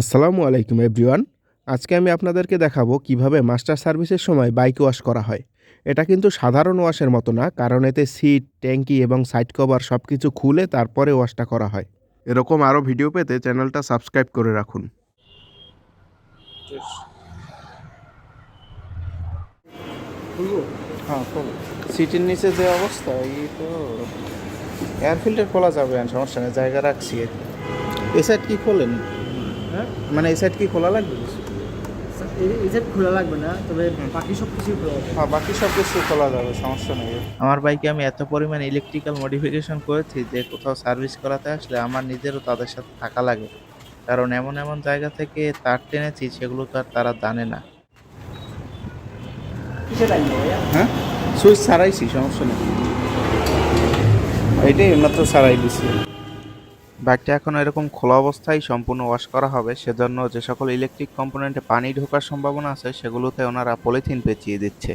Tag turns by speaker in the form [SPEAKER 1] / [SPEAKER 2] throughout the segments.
[SPEAKER 1] আসসালামু আলাইকুম এভরিওয়ান। আজকে আমি আপনাদেরকে দেখাবো কীভাবে মাস্টার সার্ভিসের সময় বাইক ওয়াশ করা হয়। এটা কিন্তু সাধারণ ওয়াশের মতো না, কারণ এতে সিট, ট্যাঙ্কি এবং সাইড কভার সব কিছু খুলে তারপরে ওয়াশটা করা হয়। এরকম আরও ভিডিও পেতে চ্যানেলটা সাবস্ক্রাইব করে রাখুন।
[SPEAKER 2] হ্যাঁ সিটের নিচে যে অবস্থা, এই তো এয়ার ফিল্টার খোলা যাবে সমস্যা নেই, জায়গা রাখছি। এই সাইড কি খোলেন?
[SPEAKER 3] হ্যাঁ?
[SPEAKER 2] মানে এই সাইড কি খোলা লাগবে?
[SPEAKER 3] এই যে খোলা লাগবে না তবে বাকি সব কিছুই খোলা হবে।
[SPEAKER 2] হ্যাঁ বাকি সব কিছু খোলা যাবে সমস্যা নেই।
[SPEAKER 4] আমার বাইকে আমি এত পরিমাণ ইলেকট্রিক্যাল মডিফিকেশন করেছি যে কোথাও সার্ভিস করাতে আসলে আমার নিজেরও তাদের সাথে থাকা লাগে। কারণ এমন এমন জায়গা থেকে তার টেনেছি সেগুলো তো আর তারা জানে না।
[SPEAKER 2] হ্যাঁ? সুইচ সারাইছি সমস্যা নেই। এটাই মাত্র সারাই দিছি।
[SPEAKER 4] বাইকটা এখন এরকম খোলা অবস্থায় সম্পূর্ণ ওয়াশ করা হবে, সেজন্য যে সকল ইলেকট্রিক কম্পোনেন্টে পানি ঢোকার সম্ভাবনা আছে, সেগুলোতে ওনারা পলিথিন পেঁচিয়ে দিচ্ছে।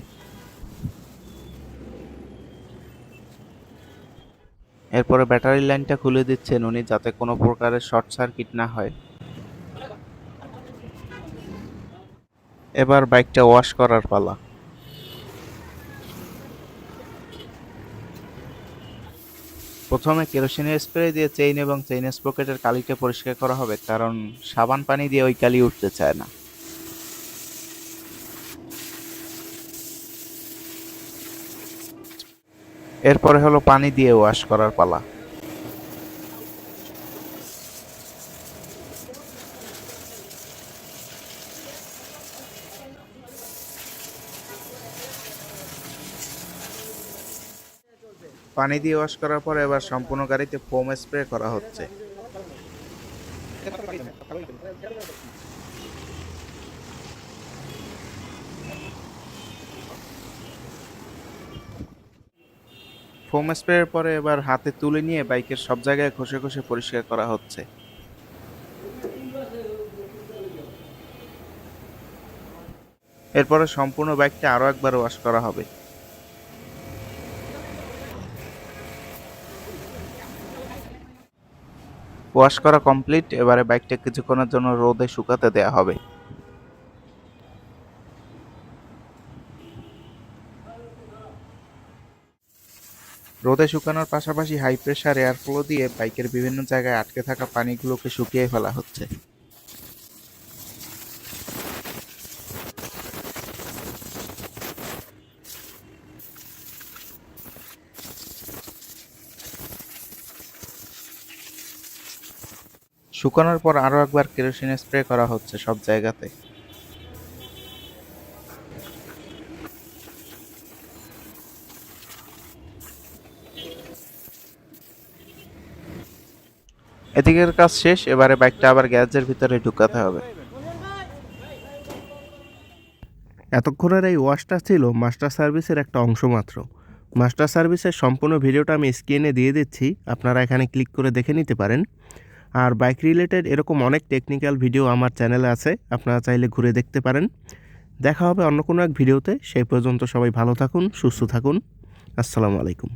[SPEAKER 4] এরপরে ব্যাটারি লাইনটা খুলে দিচ্ছেন উনি যাতে কোনো প্রকারের শর্ট সার্কিট না হয়। এবার বাইকটা ওয়াশ করার পালা। প্রথমে কেরোসিনের স্প্রে দিয়ে চেইন এবং চেইন স্প্রকেটের কালিকে পরিষ্কার করা হবে, কারণ সাবান পানি দিয়ে ওই কালি উঠতে চায় না। এরপরে হলো পানি দিয়ে ওয়াশ করার পালা। পানি দিয়ে ওয়াশ করার পর এবার সম্পূর্ণ গাড়িতে ফোম স্প্রে করা হচ্ছে। ফোম স্প্রের পরে এবার হাতে তুলে নিয়ে বাইকের সব জায়গায় ঘষে ঘষে পরিষ্কার করা হচ্ছে। এরপরে সম্পূর্ণ বাইকটা আরও একবার ওয়াশ করা হবে। ওয়াশ করা কমপ্লিট এবারে বাইকটা কিছুক্ষণের জন্য রোদে শুকাতে দেয়া হবে। রোদে শুকানোর পাশাপাশি হাই প্রেশার এয়ার ফ্লো দিয়ে বাইকের বিভিন্ন জায়গায় আটকে থাকা পানিগুলোকে শুকিয়ে ফেলা হচ্ছে। শুকানোর পর আরও একবার কেরোসিন স্প্রে করা হচ্ছে সব জায়গাতে। এদিকের কাজ শেষ, এবারে বাইকটা আবার গ্যারেজের ভিতরে ঢুকাতে হবে।
[SPEAKER 1] এতক্ষণের এই ওয়াশটা ছিল মাস্টার সার্ভিসের একটা অংশ মাত্র। মাস্টার সার্ভিসের সম্পূর্ণ ভিডিওটা আমি স্ক্রিনে দিয়ে দিচ্ছি, আপনারা এখানে ক্লিক করে দেখে নিতে পারেন। আর বাইক রিলেটেড এরকম অনেক টেকনিক্যাল ভিডিও আমার চ্যানেলে আছে, আপনারা চাইলে ঘুরে দেখতে পারেন। দেখা হবে অন্য কোনো এক ভিডিওতে সেই পর্যন্ত সবাই ভালো থাকুন, সুস্থ থাকুন। আসসালামু আলাইকুম।